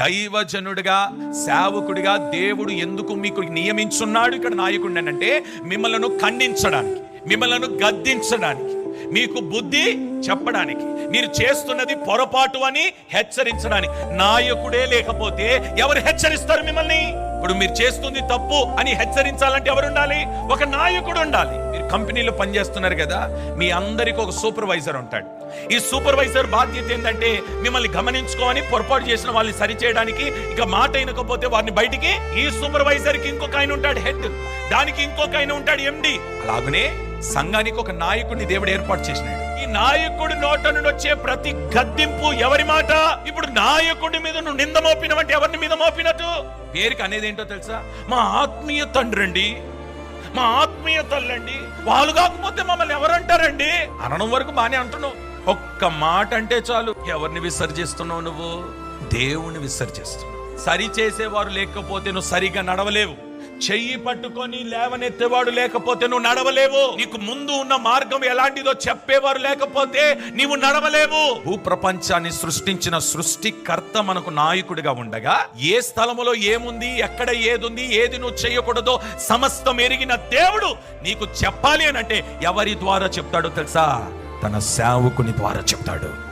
దైవజనుడిగా సేవకుడిగా దేవుడు ఎందుకు మీకు నియమించున్నాడు? ఇక్కడ నాయకుడినంటే మిమ్మల్ని ఖండించడానికి మిమ్మల్ని గద్దించడానికి. మీకు బుద్ధి చెప్పడానికి మీరు చేస్తున్నది పొరపాటు అని హెచ్చరించడానికి. నాయకుడే లేకపోతే ఎవరు హెచ్చరిస్తారు మిమ్మల్ని? ఇప్పుడు మీరు చేస్తుంది తప్పు అని హెచ్చరించాలంటే ఎవరు ఉండాలి? ఒక నాయకుడు ఉండాలి. మీరు కంపెనీలో పనిచేస్తున్నారు కదా మీ అందరికి ఒక సూపర్వైజర్ ఉంటాడు. ఈ సూపర్వైజర్ బాధ్యత ఏంటంటే మిమ్మల్ని గమనించుకోవని పొరపాటు చేసిన వాళ్ళని సరిచేయడానికి ఇక మాట అయినకపోతే వారిని బయటికి ఈ సూపర్వైజర్కి ఇంకొక ఆయన ఉంటాడు హెడ్. దానికి ఇంకొక ఆయన ఉంటాడు ఎండి. అలాగనే సంఘానికి ఒక నాయకుడిని దేవుడు ఏర్పాటు చేసినాడు. ఈ నాయకుడి నోట నుండి వచ్చే ప్రతి గద్దింపు ఎవరి మాట? ఇప్పుడు నాయకుడి మీద నువ్వు నింద మోపినవంటే ఎవరిని మీద మోపినట్టు? పేరుకి అనేది ఏంటో తెలుసా? మా ఆత్మీయ తండ్రండి. మా ఆత్మీయ తల్లండి. వాళ్ళు కాకపోతే మమ్మల్ని ఎవరంటారండి? అనడం వరకు బానే అంటున్నావు. ఒక్క మాట అంటే చాలు. ఎవరిని విసర్జిస్తున్నావు నువ్వు? దేవుని విసర్జిస్తున్నావు. సరి చేసేవారు లేకపోతే నువ్వు సరిగా నడవలేవు. చెయ్యి పట్టుకొని లేవనెత్తేవాడు లేకపోతే నువ్వు నడవలేవు. నీకు ముందు ఉన్న మార్గం ఎలాంటిదో చెప్పేవారు లేకపోతే నీవు నడవలేవు. భూప్రపంచాన్ని సృష్టించిన సృష్టికర్త మనకు నాయకుడిగా ఉండగా ఏ స్థలములో ఏముంది ఎక్కడ ఏదుంది ఏది నువ్వు చేయకూడదో సమస్తం ఎరిగిన దేవుడు నీకు చెప్పాలి అని అంటే ఎవరి ద్వారా చెప్తాడో తెలుసా? తన సేవకుని ద్వారా చెప్తాడు.